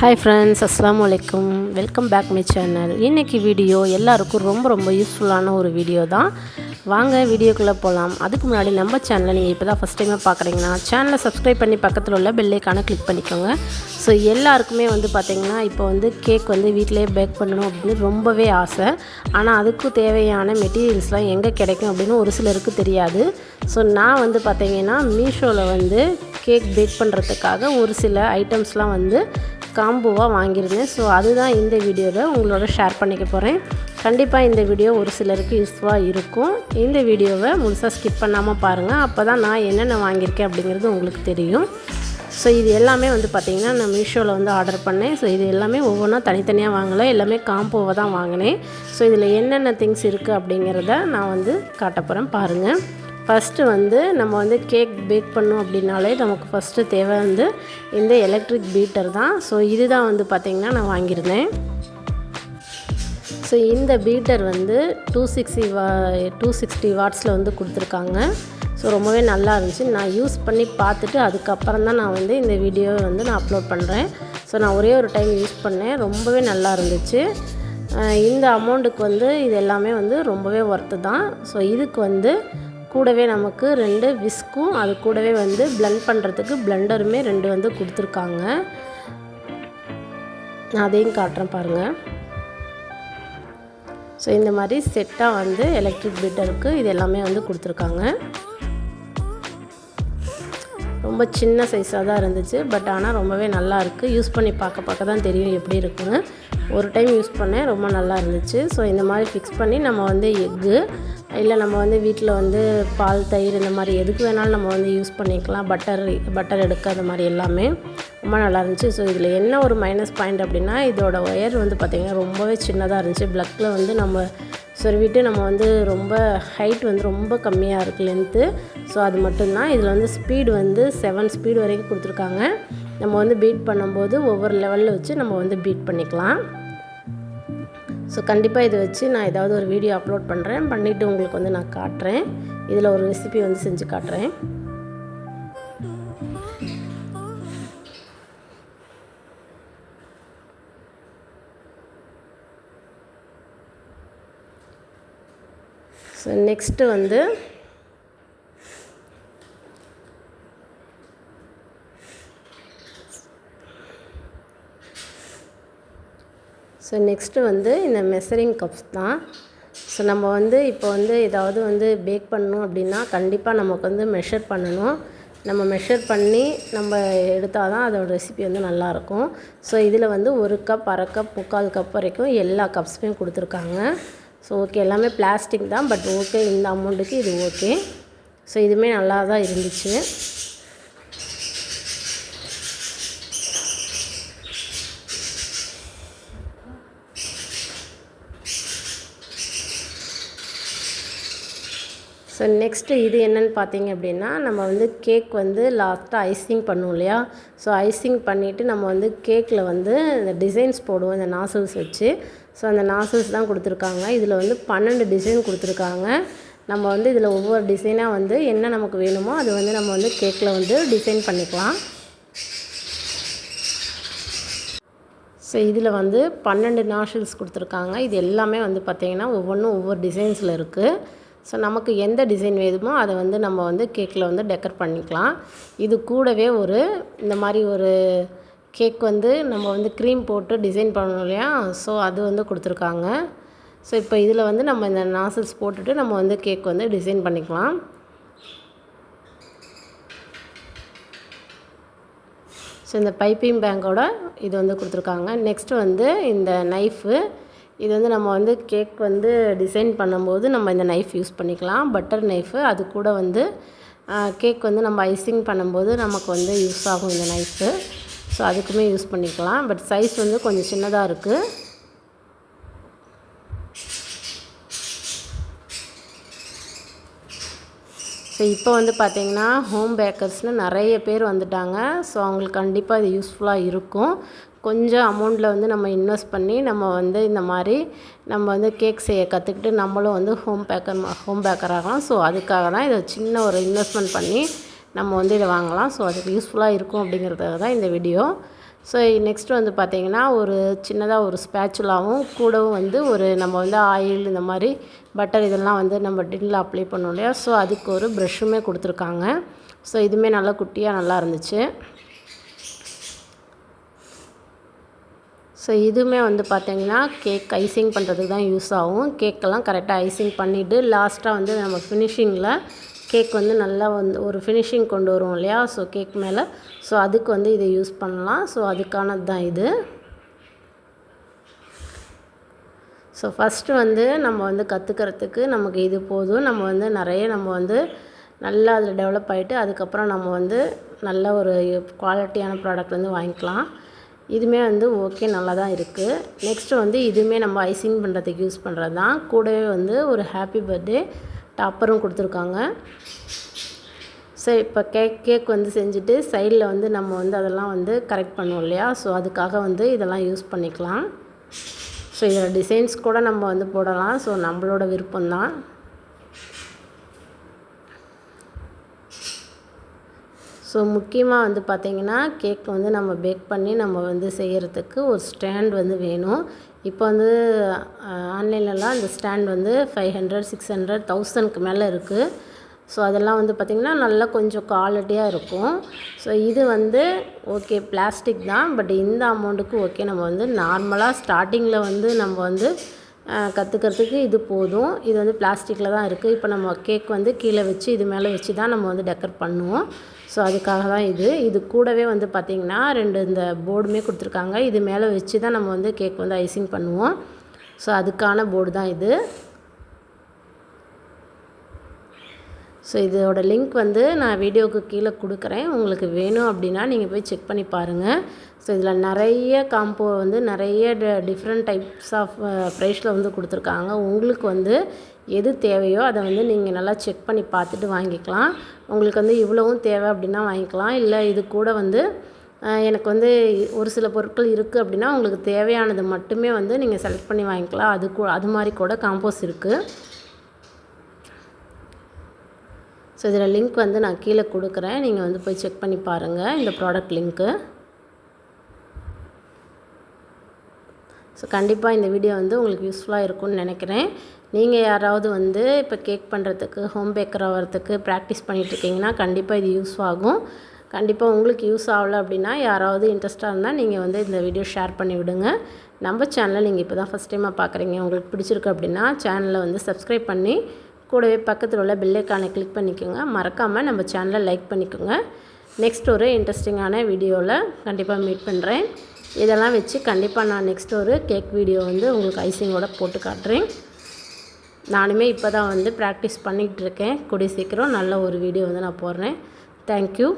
Hi friends அஸ்லாம் அலைக்கும் welcome back my channel இன்றைக்கி வீடியோ எல்லாருக்கும் ரொம்ப ரொம்ப யூஸ்ஃபுல்லான ஒரு வீடியோ தான். வாங்க வீடியோக்குள்ளே போகலாம் அதுக்கு முன்னாடி நம்ம சேனலை நீங்கள் இப்போ தான் ஃபஸ்ட் டைமாக பார்க்குறீங்கன்னா சேனலை சப்ஸ்கிரைப் பண்ணி பக்கத்தில் உள்ள பெல்லைக்கான கிளிக் பண்ணிக்கோங்க. ஸோ எல்லாருக்குமே வந்து பார்த்திங்கன்னா இப்போ வந்து கேக் வந்து வீட்டிலே பேக் பண்ணணும் அப்படின்னு ரொம்பவே ஆசை. ஆனால் அதுக்கு தேவையான மெட்டீரியல்ஸ்லாம் எங்கே கிடைக்கும் அப்படின்னு ஒரு சிலருக்கு தெரியாது. ஸோ நான் வந்து பார்த்திங்கன்னா மீஷோவில் வந்து கேக் பேக் பண்ணுறதுக்காக ஒரு சில ஐட்டம்ஸ்லாம் வந்து காம்போவாக வாங்கியிருந்தேன். ஸோ அதுதான் இந்த வீடியோவில் உங்களோட ஷேர் பண்ணிக்க போகிறேன் கண்டிப்பாக இந்த வீடியோ ஒரு சிலருக்கு யூஸ்ஃபுல்லாக இருக்கும். இந்த வீடியோவை முழுசாக ஸ்கிப் பண்ணாமல் பாருங்கள் அப்போ தான் நான் என்னென்ன வாங்கியிருக்கேன் அப்படிங்கிறது உங்களுக்கு தெரியும். ஸோ இது எல்லாமே வந்து பார்த்திங்கன்னா நான் மீஷோவில் வந்து ஆர்டர் பண்ணேன். ஸோ இது எல்லாமே ஒவ்வொன்றா தனித்தனியாக வாங்கலை. எல்லாமே காம்போவை தான் வாங்கினேன். ஸோ இதில் என்னென்ன திங்ஸ் இருக்குது அப்படிங்கிறத நான் வந்து காட்ட போகிறேன் பாருங்கள் ஃபஸ்ட்டு வந்து நம்ம வந்து கேக் பேக் பண்ணோம் அப்படின்னாலே நமக்கு ஃபஸ்ட்டு தேவை வந்து இந்த எலக்ட்ரிக் பீட்டர் தான். ஸோ இதுதான் வந்து பார்த்திங்கன்னா நான் வாங்கியிருந்தேன். ஸோ இந்த பீட்டர் வந்து two sixty watt two sixty வாட்ஸில் வந்து கொடுத்துருக்காங்க. ஸோ ரொம்பவே நல்லா இருந்துச்சு. நான் யூஸ் பண்ணி பார்த்துட்டு அதுக்கப்புறம் தான் நான் வந்து இந்த வீடியோவை வந்து நான் அப்லோட் பண்ணுறேன் ஸோ நான் ஒரே ஒரு டைம் யூஸ் பண்ணேன். ரொம்பவே நல்லா இருந்துச்சு. இந்த அமௌண்ட்டுக்கு வந்து இது எல்லாமே வந்து ரொம்பவே ஒர்த்து தான். ஸோ இதுக்கு வந்து கூடவே நமக்கு ரெண்டு விஸ்க்கும் அது கூடவே வந்து பிளண்ட் பண்ணுறதுக்கு பிளண்டருமே ரெண்டு வந்து கொடுத்துருக்காங்க. நான் அதையும் காட்டுறேன் பாருங்கள் ஸோ இந்த மாதிரி செட்டாக வந்து எலக்ட்ரிக் பீட்டருக்கு இது எல்லாமே வந்து கொடுத்துருக்காங்க. ரொம்ப சின்ன சைஸாக தான் இருந்துச்சு பட் ஆனால் ரொம்பவே நல்லா இருக்குது யூஸ் பண்ணி பார்க்க பார்க்க தான் தெரியும் எப்படி இருக்குன்னு. ஒரு டைம் யூஸ் பண்ணேன் ரொம்ப நல்லா இருந்துச்சு. ஸோ இந்த மாதிரி ஃபிக்ஸ் பண்ணி நம்ம வந்து எக்கு இல்லை நம்ம வந்து வீட்டில் வந்து பால் தயிர் இந்த மாதிரி எதுக்கு வேணாலும் நம்ம வந்து யூஸ் பண்ணிக்கலாம். பட்டர் பட்டர் எடுக்க அந்த மாதிரி எல்லாமே ரொம்ப நல்லா இருந்துச்சு. ஸோ இதில் என்ன ஒரு மைனஸ் பாயிண்ட் அப்படின்னா இதோட ஒயர் வந்து பார்த்திங்கன்னா ரொம்பவே சின்னதாக இருந்துச்சு. ப்ளக்கில் வந்து நம்ம சொருவிட்டு நம்ம வந்து ரொம்ப ஹைட் வந்து ரொம்ப கம்மியாக இருக்குது லென்த்து ஸோ அது மட்டும்தான். இதில் வந்து ஸ்பீடு வந்து செவன் ஸ்பீடு வரைக்கும் கொடுத்துருக்காங்க. நம்ம வந்து பீட் பண்ணும்போது ஒவ்வொரு லெவலில் வச்சு நம்ம வந்து பீட் பண்ணிக்கலாம். ஸோ கண்டிப்பாக இதை வச்சு நான் ஏதாவது ஒரு வீடியோ அப்லோட் பண்ணுறேன் பண்ணிவிட்டு உங்களுக்கு வந்து நான் காட்டுறேன். இதில் ஒரு ரெசிபி வந்து செஞ்சு காட்டுறேன். ஸோ நெக்ஸ்ட்டு வந்து ஸோ நெக்ஸ்ட்டு வந்து இந்த மெசரிங் கப்ஸ் தான். ஸோ நம்ம வந்து இப்போ வந்து ஏதாவது வந்து பேக் பண்ணணும் அப்படின்னா கண்டிப்பாக நமக்கு வந்து மெஷர் பண்ணணும். நம்ம மெஷர் பண்ணி நம்ம எடுத்தால் தான் அதோட ரெசிபி வந்து நல்லாயிருக்கும் ஸோ இதில் வந்து ஒரு கப் அரை கப் முக்கால் கப் வரைக்கும் எல்லா கப்ஸுமே கொடுத்துருக்காங்க. ஸோ ஓகே எல்லாமே பிளாஸ்டிக் தான் பட் ஓகே இந்த அமௌண்ட்டுக்கு இது ஓகே ஸோ இதுவுமே நல்லா தான் இருந்துச்சு. ஸோ நெக்ஸ்ட்டு இது என்னென்னு பார்த்தீங்க அப்படின்னா நம்ம வந்து கேக் வந்து லாஸ்ட்டாக ஐசிங் பண்ணுவோம் இல்லையா? ஸோ ஐசிங் பண்ணிவிட்டு நம்ம வந்து கேக்கில் வந்து இந்த டிசைன்ஸ் போடுவோம் இந்த நாசல்ஸ் வச்சு. ஸோ அந்த நாசல்ஸ் தான் கொடுத்துருக்காங்க. இதில் வந்து பன்னெண்டு டிசைன் கொடுத்துருக்காங்க. நம்ம வந்து இதில் ஒவ்வொரு டிசைனாக வந்து என்ன நமக்கு வேணுமோ அது வந்து நம்ம வந்து கேக்கில் வந்து டிசைன் பண்ணிக்கலாம். ஸோ இதில் வந்து பன்னெண்டு நாஷல்ஸ் கொடுத்துருக்காங்க. இது எல்லாமே வந்து பார்த்திங்கன்னா ஒவ்வொன்றும் ஒவ்வொரு டிசைன்ஸில் இருக்குது ஸோ நமக்கு எந்த டிசைன் வேணுமோ அதை வந்து நம்ம வந்து கேக்கில் வந்து டெக்கர் பண்ணிக்கலாம். இது கூடவே ஒரு இந்த மாதிரி ஒரு கேக் வந்து நம்ம வந்து க்ரீம் போட்டு டிசைன் பண்ணணும் இல்லையா? ஸோ அது வந்து கொடுத்துருக்காங்க. ஸோ இப்போ இதில் வந்து நம்ம இந்த நாசல்ஸ் போட்டுட்டு நம்ம வந்து கேக் வந்து டிசைன் பண்ணிக்கலாம். ஸோ இந்த பைப்பிங் பேங்கோட இது வந்து கொடுத்துருக்காங்க. நெக்ஸ்ட்டு வந்து இந்த நைஃபு இது வந்து நம்ம வந்து கேக் வந்து டிசைன் பண்ணும்போது நம்ம இந்த நைஃப் யூஸ் பண்ணிக்கலாம். பட்டர் நைஃபு அது கூட வந்து கேக் வந்து நம்ம ஐசிங் பண்ணும்போது நமக்கு வந்து யூஸ் ஆகும் இந்த நைஃபு ஸோ அதுக்குமே யூஸ் பண்ணிக்கலாம். பட் சைஸ் வந்து கொஞ்சம் சின்னதாக இருக்குது ஸோ இப்போ வந்து பார்த்திங்கன்னா ஹோம் பேக்கர்ஸ்னு நிறைய பேர் வந்துட்டாங்க. ஸோ அவங்களுக்கு கண்டிப்பாக இது யூஸ்ஃபுல்லாக இருக்கும். கொஞ்சம் அமௌண்ட்டில் வந்து நம்ம இன்வெஸ்ட் பண்ணி நம்ம வந்து இந்த மாதிரி நம்ம வந்து கேக் செய்ய கற்றுக்கிட்டு நம்மளும் வந்து ஹோம் பேக்கர் ஹோம் பேக்கர் ஆகலாம். ஸோ அதுக்காக தான் இதை சின்ன ஒரு இன்வெஸ்ட்மெண்ட் பண்ணி நம்ம வந்து இதை வாங்கலாம். ஸோ அதுக்கு யூஸ்ஃபுல்லாக இருக்கும் அப்படிங்கிறதுக்காக தான் இந்த வீடியோ ஸோ நெக்ஸ்ட் வந்து பார்த்திங்கன்னா ஒரு சின்னதாக ஒரு ஸ்பேச்சுலாவும் கூடவும் வந்து ஒரு நம்ம வந்து ஆயில் இந்த மாதிரி பட்டர் இதெல்லாம் வந்து நம்ம டின்னில் அப்ளை பண்ணோம் இல்லையா? ஸோ அதுக்கு ஒரு ப்ரஷ்ஷுமே கொடுத்துருக்காங்க. ஸோ இதுவுமே நல்லா குட்டியாக நல்லா இருந்துச்சு. ஸோ இதுவுமே வந்து பார்த்திங்கன்னா கேக் ஐசிங் பண்ணுறதுக்கு தான் யூஸ் ஆகும் கேக்கெல்லாம் கரெக்டாக ஐசிங் பண்ணிவிட்டு லாஸ்ட்டாக வந்து நம்ம ஃபினிஷிங்கில் கேக் வந்து நல்லா வந்து ஒரு ஃபினிஷிங் கொண்டு வருவோம் இல்லையா? ஸோ கேக் மேலே. ஸோ அதுக்கு வந்து இதை யூஸ் பண்ணலாம். ஸோ அதுக்கானது தான் இது. ஸோ ஃபஸ்ட்டு வந்து நம்ம வந்து கற்றுக்கிறதுக்கு நமக்கு இது போதும். நம்ம வந்து நிறைய நம்ம வந்து நல்லா அதில் டெவலப் ஆகிட்டு அதுக்கப்புறம் நம்ம வந்து நல்ல ஒரு குவாலிட்டியான ப்ராடக்ட் வந்து வாங்கிக்கலாம். இதுவுமே வந்து ஓகே நல்லா தான் இருக்குது நெக்ஸ்ட்டு வந்து இதுவுமே நம்ம ஐசிங் பண்ணுறதுக்கு யூஸ் பண்ணுறது தான் கூடவே வந்து ஒரு ஹாப்பி பர்த்டே டாப்பரும் கொடுத்துருக்காங்க. ஸோ இப்போ கேக் கேக் வந்து செஞ்சுட்டு சைடில் வந்து நம்ம வந்து அதெல்லாம் வந்து கரெக்ட் பண்ணுவோம் இல்லையா? ஸோ அதுக்காக வந்து இதெல்லாம் யூஸ் பண்ணிக்கலாம். ஸோ இதில் டிசைன்ஸ் கூட நம்ம வந்து போடலாம். ஸோ நம்மளோட விருப்பம்தான். ஸோ முக்கியமாக வந்து பார்த்திங்கன்னா கேக் வந்து நம்ம பேக் பண்ணி நம்ம வந்து செய்கிறதுக்கு ஒரு ஸ்டாண்ட் வந்து வேணும். இப்போ வந்து ஆன்லைன்லலாம் அந்த ஸ்டாண்ட் வந்து ஃபைவ் ஹண்ட்ரட் சிக்ஸ் ஹண்ட்ரட் தௌசண்ட்க்கு மேலே இருக்குது ஸோ அதெல்லாம் வந்து பார்த்திங்கன்னா நல்லா கொஞ்சம் குவாலிட்டியாக இருக்கும். ஸோ இது வந்து ஓகே பிளாஸ்டிக் தான். பட் இந்த அமௌண்ட்டுக்கு ஓகே நம்ம வந்து நார்மலாக ஸ்டார்டிங்கில் வந்து நம்ம வந்து கற்றுக்கிறதுக்கு இது போதும். இது வந்து பிளாஸ்டிக்கில் தான் இருக்குது இப்போ நம்ம கேக் வந்து கீழே வச்சு இது மேலே வச்சு தான் நம்ம வந்து டெக்கர் பண்ணுவோம். ஸோ அதுக்காக தான் இது. இது கூடவே வந்து பார்த்திங்கன்னா ரெண்டு இந்த போர்டுமே கொடுத்துருக்காங்க. இது மேலே வச்சு தான் நம்ம வந்து கேக் வந்து ஐசிங் பண்ணுவோம். ஸோ அதுக்கான போர்டு தான் இது. ஸோ இதோட லிங்க் வந்து நான் வீடியோவுக்கு கீழே கொடுக்குறேன். உங்களுக்கு வேணும் அப்படின்னா நீங்கள் போய் செக் பண்ணி பாருங்கள் ஸோ இதில் நிறைய காம்போ வந்து நிறைய டிஃப்ரெண்ட் டைப்ஸ் ஆஃப் ப்ரைஸில் வந்து கொடுத்துருக்காங்க. உங்களுக்கு வந்து எது தேவையோ அதை வந்து நீங்கள் நல்லா செக் பண்ணி பார்த்துட்டு வாங்கிக்கலாம். உங்களுக்கு வந்து இவ்வளவும் தேவை அப்படின்னா வாங்கிக்கலாம். இல்லை இது கூட வந்து எனக்கு வந்து ஒரு சில பொருட்கள் இருக்குது அப்படின்னா உங்களுக்கு தேவையானது மட்டுமே வந்து நீங்கள் செலக்ட் பண்ணி வாங்கிக்கலாம். அது கூ அது மாதிரி கூட காம்போஸ் இருக்குது ஸோ இதில் லிங்க் வந்து நான் கீழே கொடுக்குறேன். நீங்கள் வந்து போய் செக் பண்ணி பாருங்கள் இந்த ப்ராடக்ட் லிங்க்கு ஸோ கண்டிப்பாக இந்த வீடியோ வந்து உங்களுக்கு யூஸ்ஃபுல்லாக இருக்கும்னு நினைக்கிறேன். நீங்கள் யாராவது வந்து இப்போ கேக் பண்ணுறதுக்கு ஹோம் பேக்கர் ஆகிறதுக்கு ப்ராக்டிஸ் பண்ணிகிட்ருக்கீங்கன்னா கண்டிப்பாக இது யூஸ் ஆகும். கண்டிப்பாக உங்களுக்கு யூஸ் ஆகலை அப்படின்னா யாராவது இன்ட்ரெஸ்ட்டாக இருந்தால் நீங்கள் வந்து இந்த வீடியோ ஷேர் பண்ணி விடுங்க. நம்ம சேனலை நீங்கள் இப்போ தான் ஃபஸ்ட் டைமாக பார்க்குறீங்க உங்களுக்கு பிடிச்சிருக்கு அப்படின்னா சேனலை வந்து சப்ஸ்கிரைப் பண்ணி கூடவே பக்கத்தில் உள்ள பெல்லைக்கானை கிளிக் பண்ணிக்கோங்க. மறக்காமல் நம்ம சேனலை லைக் பண்ணிக்கோங்க. நெக்ஸ்ட் ஒரு இன்ட்ரெஸ்டிங்கான வீடியோவில் கண்டிப்பாக மீட் பண்ணுறேன் இதெல்லாம் வச்சு கண்டிப்பாக நான் நெக்ஸ்ட் ஒரு கேக் வீடியோ வந்து உங்களுக்கு ஐசிங்கோட போட்டு காட்டுறேன். நானுமே இப்போ தான் வந்து ப்ராக்டிஸ் பண்ணிக்கிட்டு இருக்கேன். கூடிய சீக்கிரம் நல்ல ஒரு வீடியோ வந்து நான் போடுறேன். தேங்க்யூ